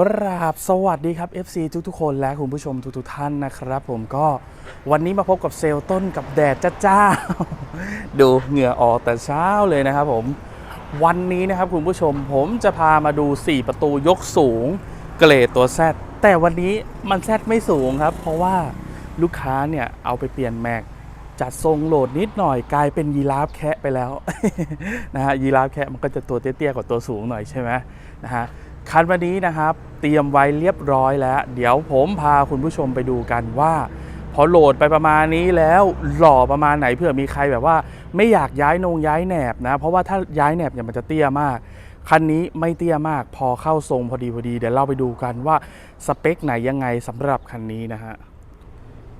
กราบสวัสดีครับ FC ทุกๆคนและคุณผู้ชมทุกๆท่านนะครับ ผมก็วันนี้มาพบกับเซลลต้นกับแดดจ้าๆดูเหงื่อออกแต่เช้าเลยนะครับผมวันนี้นะครับคุณผู้ชมผมจะพามาดู 4 ประตูยกสูง เกรดตัวแซดแต่วันนี้มันแซดไม่สูงครับ เพราะว่าลูกค้าเนี่ยเอาไปเปลี่ยนแม็กจัดทรงโหลดนิดหน่อยกลายเป็นยีราฟแคะไปแล้วนะฮะยีราฟแคะมันก็จะตัวเตี้ยๆกว่าตัวสูงหน่อยใช่ไหมนะฮะ คันวันนี้นะครับ เตรียมไว้เรียบร้อยแล้ว เดี๋ยวผมพาคุณผู้ชมไปดูกันว่า พอโหลดไปประมาณนี้แล้วหล่อประมาณไหนเผื่อมีใครแบบว่า ไม่อยากย้ายนงย้ายแหนบนะ เพราะว่าถ้าย้ายแหนบเนี่ยมันจะเตี้ยมากคันนี้ไม่เตี้ยมากพอเข้าทรงพอดีพอดีเดี๋ยวเราไปดูกันว่าสเปคไหนยังไงสำหรับคันนี้นะฮะ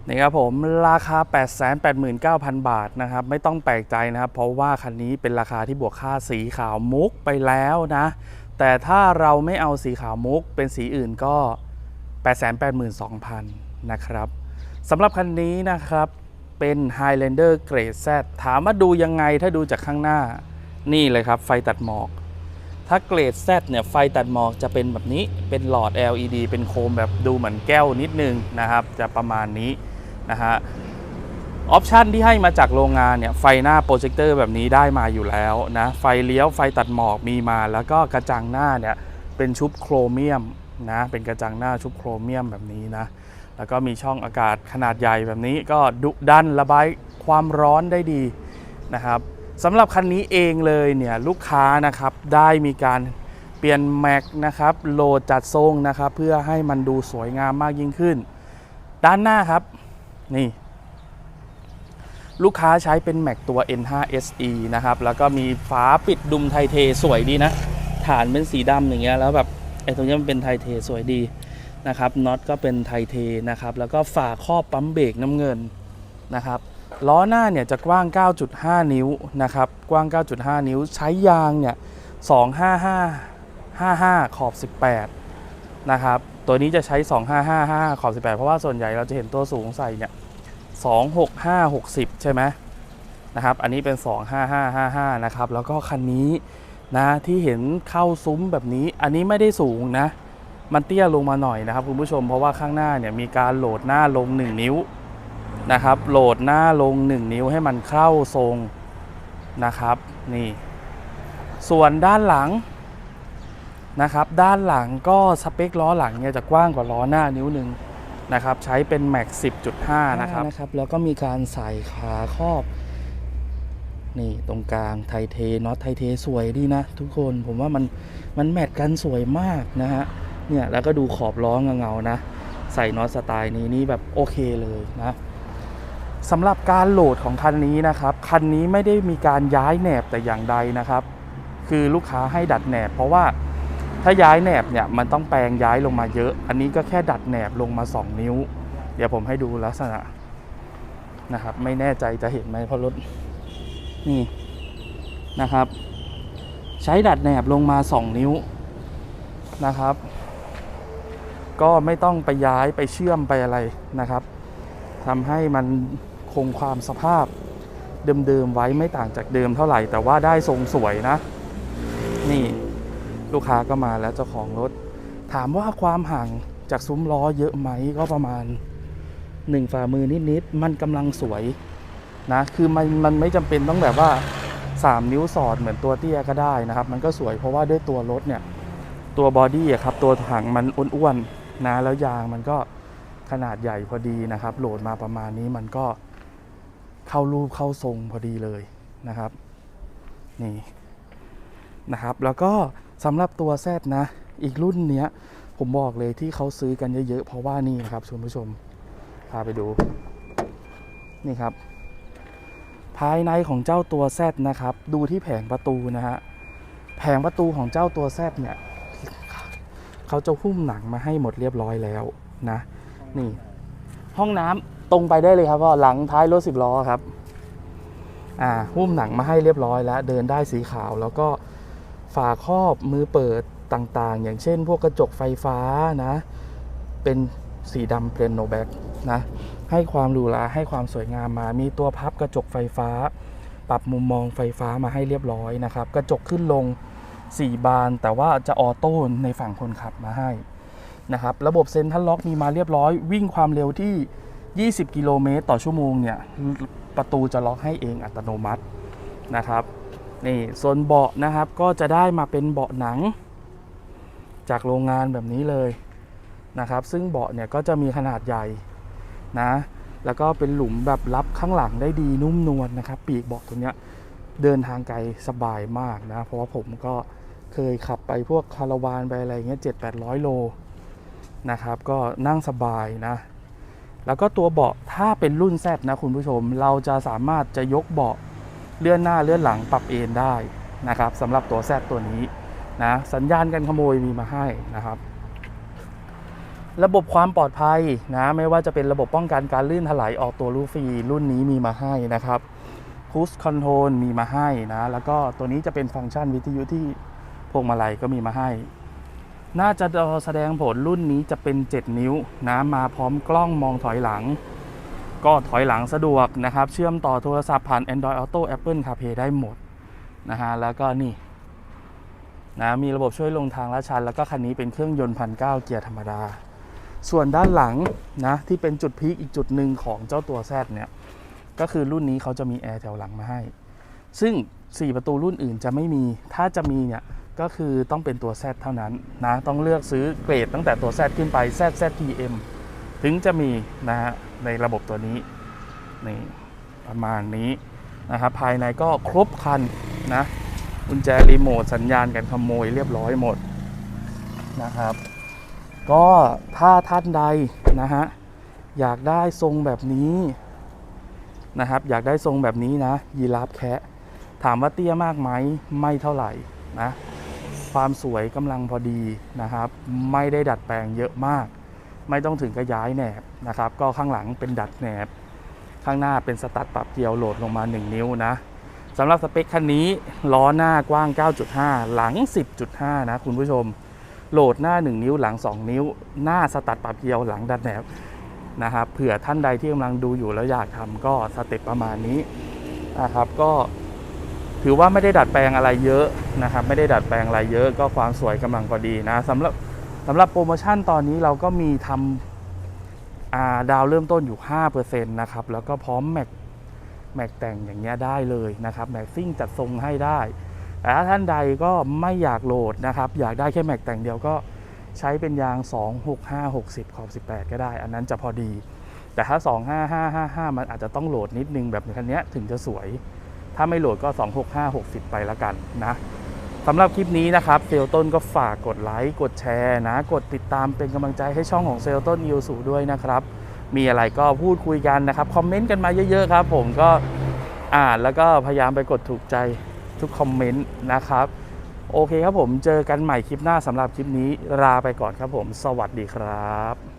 นี่ครับผมราคา 889,000 บาทนะครับ ไม่ต้องแปลกใจนะครับ เพราะว่าคันนี้เป็นราคาที่บวกค่าสีขาวมุกไปแล้วนะ แต่ถ้าเราไม่เอาสีขาวมุกเป็นสีอื่นก็ 882,000 นะครับสำหรับคันนี้นะครับเป็น Highlander Grade Z ถามว่าดูยังไงถ้าดูจากข้างหน้า นี่เลยครับ ไฟตัดหมอก ถ้าเกรด Z เนี่ยไฟตัดหมอกจะเป็นแบบนี้เป็นหลอด LED เป็นโคมแบบดูเหมือนแก้วนิดนึงนะครับ จะประมาณนี้นะฮะ ออปชันที่ให้มาจากโรงงานเนี่ยไฟหน้าโปรเจคเตอร์แบบนี้ได้มาอยู่แล้วนะไฟเลี้ยวไฟตัดหมอกมีมา แล้วก็กระจังหน้าเนี่ยเป็นชุบโครเมียมนะเป็นกระจังหน้าชุบโครเมียมแบบนี้นะแล้วก็มีช่องอากาศขนาดใหญ่แบบนี้ก็ดุดันระบายความร้อนได้ดีนะครับสำหรับคันนี้เองเลยเนี่ยลูกค้านะครับได้มีการเปลี่ยนแม็กนะครับโหลดจัดทรงนะครับเพื่อให้มันดูสวยงามมากยิ่งขึ้น ด้านหน้าครับนี่ ลูกค้าใช้เป็นแม็กตัว N5 SE นะครับ แล้วก็มีฝาปิดดุมไทเทสวยดีนะ ฐานเป็นสีดำอย่างเงี้ยแล้วแบบไอ้ตรงนี้มันเป็นไทเทสวยดีนะครับน็อตก็เป็นไทเทนะครับ แล้วก็ฝาครอบปั๊มเบรกน้ำเงินนะครับล้อหน้าเนี่ยจะกว้าง 9.5 นิ้วนะครับ กว้าง 9.5 นิ้ว ใช้ยางเนี่ย 255 55 ขอบ 18 นะครับ ตัวนี้จะใช้ 2555 ขอบ 18 เพราะว่าส่วนใหญ่เราจะเห็นตัวสูงใส่เนี่ย 265 60 ใช่ไหมนะครับ อันนี้เป็น 25555 นะครับ แล้วก็คันนี้นะที่เห็นเข้าซุ้มแบบนี้ อันนี้ไม่ได้สูงนะ มันเตี้ยลงมาหน่อยนะครับคุณผู้ชม เพราะว่าข้างหน้าเนี่ยมีการโหลดหน้าลง 1 นิ้วนะครับ โหลดหน้าลง 1 นิ้วให้มันเข้าทรงนะครับ นี่ ส่วนด้านหลังนะครับ ด้านหลังก็สเปคล้อหลังเนี่ยจะกว้างกว่าล้อหน้านิ้วหนึ่ง นะครับใช้เป็น Max 10.5 นะครับนะครับ แล้วก็มีการใส่ขาครอบ นี่ตรงกลางไทเทน็อตไทเทสวยดีนะ ทุกคนผมว่ามันมันแมทกันสวยมากนะฮะเนี่ยแล้วก็ดูขอบล้อเงาๆนะ ใส่น็อตสไตล์นี้นี่แบบโอเคเลยนะสำหรับการโหลดของคันนี้นะครับ คันนี้ไม่ได้มีการย้ายแหนบแต่อย่างใดนะครับ คือลูกค้าให้ดัดแหนบเพราะว่า ถ้าย้ายแหนบเนี่ยมันต้องแปลงย้ายลงมาเยอะ อันนี้ก็แค่ดัดแหนบลงมา 2 นิ้ว เดี๋ยวผมให้ดูลักษณะนะครับ ไม่แน่ใจจะเห็นไหมเพราะรถนี่นะครับ ใช้ดัดแหนบลงมา 2 นิ้วนะครับ ก็ไม่ต้องไปย้ายไปเชื่อมไปอะไรนะครับทำให้มันคงความสภาพเดิมๆไว้ไม่ต่างจากเดิมเท่าไหร่ แต่ว่าได้ทรงสวยนะ นี่ ลูกค้าก็มาแล้วเจ้าของรถ ถามว่าความห่างจากซุ้มล้อเยอะไหมก็ประมาณหนึ่งฝ่ามือนิดๆมันกำลังสวยนะคือมันมันไม่จำเป็นต้องแบบว่า 3 นิ้วสอดเหมือนตัวเตี้ยก็ได้นะครับ มันก็สวยเพราะว่าด้วยตัวรถเนี่ย ตัวบอดี้ครับ ตัวถังมันอ้วนๆนะแล้วยางมันก็ขนาดใหญ่พอดีนะครับ โหลดมาประมาณนี้มันก็เข้ารูปเข้าทรงพอดีเลยนะครับ นี่ นะครับ แล้วก็สำหรับตัวแซดนะ อีกรุ่นเนี้ย ผมบอกเลยที่เขาซื้อกันเยอะๆ เพราะว่านี่นะครับคุณผู้ชม พาไปดู นี่ครับ ภายในของเจ้าตัวแซดนะครับ ดูที่แผงประตูนะฮะ แผงประตูของเจ้าตัวแซดเนี่ยเขาจะหุ้มหนังมาให้หมดเรียบร้อยแล้วนะ นี่ ห้องน้ำตรงไปได้เลยครับพ่อหลังท้ายรถสิบล้อครับ อ่าหุ้มหนังมาให้เรียบร้อยแล้ว เดินได้สีขาวแล้วก็ ฝาครอบมือเปิดต่างๆ อย่างเช่น พวกกระจกไฟฟ้านะ เป็นสีดำเป็นโนแบ็กนะ ให้ความหรูหราให้ความสวยงามมา มีตัวพับกระจกไฟฟ้า ปรับมุมมองไฟฟ้ามาให้เรียบร้อยนะครับ กระจกขึ้นลง 4 บาน แต่ว่าจะออโต้ในฝั่งคนขับมาให้นะครับ ระบบเซ็นทรัลล็อกมีมาเรียบร้อย วิ่งความเร็วที่ 20 กิโลเมตรต่อชั่วโมงเนี่ย ประตูจะล็อกให้เองอัตโนมัตินะครับ นี่ส่วนเบาะนะครับก็จะได้มาเป็นเบาะหนัง จากโรงงานแบบนี้เลยนะครับ ซึ่งเบาะเนี่ยก็จะมีขนาดใหญ่นะแล้วก็เป็นหลุมแบบรับข้างหลังได้ดีนุ่มนวลนะครับ ปีกเบาะตัวเนี้ยเดินทางไกลสบายมากนะ เพราะว่าผมก็เคยขับไปพวกคาราวานไปอะไรเงี้ยเจ็ดแปดร้อยโลนะครับ ก็นั่งสบายนะ แล้วก็ตัวเบาะถ้าเป็นรุ่น Z นะคุณผู้ชม เราจะสามารถจะยกเบาะ เลื่อนหน้าเลื่อนหลังปรับเอนได้นะครับสำหรับตัว Z ตัวนี้นะสัญญาณการขโมยมีมาให้นะครับ ระบบความปลอดภัยนะไม่ว่าจะเป็นระบบป้องกันการลื่นถลายออกตัวลูฟรีรุ่นนี้มีมาให้นะครับ Cruise Control มีมาให้นะแล้วก็ตัวนี้จะเป็นฟังก์ชันวิทยุที่พวงมาลัยก็มีมาให้ น่าจะแสดงผลรุ่นนี้จะเป็น 7 นิ้วนะมาพร้อมกล้องมองถอยหลัง ก็ถอยหลังสะดวกนะครับ เชื่อมต่อโทรศัพท์ผ่าน Android Auto Apple CarPlay ได้หมดนะฮะแล้วก็นี่นะมีระบบช่วยลงทางลาดชัน แล้วก็คันนี้เป็นเครื่องยนต์พันเก้าเกียร์ธรรมดา ส่วนด้านหลังนะที่เป็นจุดพีคอีกจุดหนึ่งของเจ้าตัว Z เนี่ยก็คือรุ่นนี้เขาจะมีแอร์แถวหลังมาให้ ซึ่ง 4 ประตูรุ่นอื่นจะไม่มี ถ้าจะมีเนี่ยก็คือต้องเป็นตัว Z เท่านั้นนะต้องเลือกซื้อเกรดตั้งแต่ตัว Z ขึ้นไป Z ZTM ถึงจะมีนะฮะในระบบตัวนี้นี่ประมาณนี้นะครับภายในก็ครบคันนะกุญแจรีโมทสัญญาณการขโมยเรียบร้อยหมดนะครับ ก็ถ้าท่านใดนะฮะอยากได้ทรงแบบนี้นะครับ อยากได้ทรงแบบนี้นะ ยีราฟแคะถามว่าเตี้ยมากไหมไม่เท่าไหร่นะ ความสวยกำลังพอดีนะครับ ไม่ได้ดัดแปลงเยอะมาก ไม่ต้องถึงกระย้ายแหนบนะครับ ก็ข้างหลังเป็นดัดแหนบ ข้างหน้าเป็นสตัดปรับเกียวโหลดลงมา 1 นิ้วนะสำหรับสเปคคันนี้ล้อหน้ากว้าง 9.5 หลัง 10.5 นะคุณผู้ชม โหลดหน้า 1 นิ้วหลัง 2 นิ้ว หน้าสตัดปรับเกียวหลังดัดแหนบนะครับเผื่อท่านใดที่กำลังดูอยู่แล้วอยากทำก็สเต็ปประมาณนี้นะครับก็ถือว่าไม่ได้ดัดแปลงอะไรเยอะนะครับ ไม่ได้ดัดแปลงอะไรเยอะก็ความสวยกำลังพอดีนะสำหรับ สำหรับโปรโมชั่นตอนนี้เราก็มีทำาดาวเริ่มต้นอยู่ 5%นะครับ แล้วก็พร้อมแม็กแม็กแต่งอย่างเงี้ยได้เลยนะครับแม็กซิ่งจัดทรงให้ได้ แต่ถ้าท่านใดก็ไม่อยากโหลดนะครับ อยากได้แค่แม็กแต่งเดียวก็ใช้เป็นยาง 265 60 ขอบ 18 ก็ได้ อันนั้นจะพอดี แต่ถ้า 25555 มันอาจจะต้องโหลดนิดนึงแบบคันเนี้ยถึงจะสวย ถ้าไม่โหลดก็ 26560 ไปล้วกันนะ สำหรับคลิปนี้นะครับเซลต้นก็ฝากกดไลค์กดแชร์นะ กดติดตามเป็นกำลังใจให้ช่องของเซลต้นอิวสูด้วยนะครับ มีอะไรก็พูดคุยกันนะครับ คอมเมนต์กันมาเยอะๆครับ ผมก็อ่านแล้วก็พยายามไปกดถูกใจทุกคอมเมนต์นะครับ โอเคครับผมเจอกันใหม่คลิปหน้าสำหรับคลิปนี้ลาไปก่อนครับผม สวัสดีครับ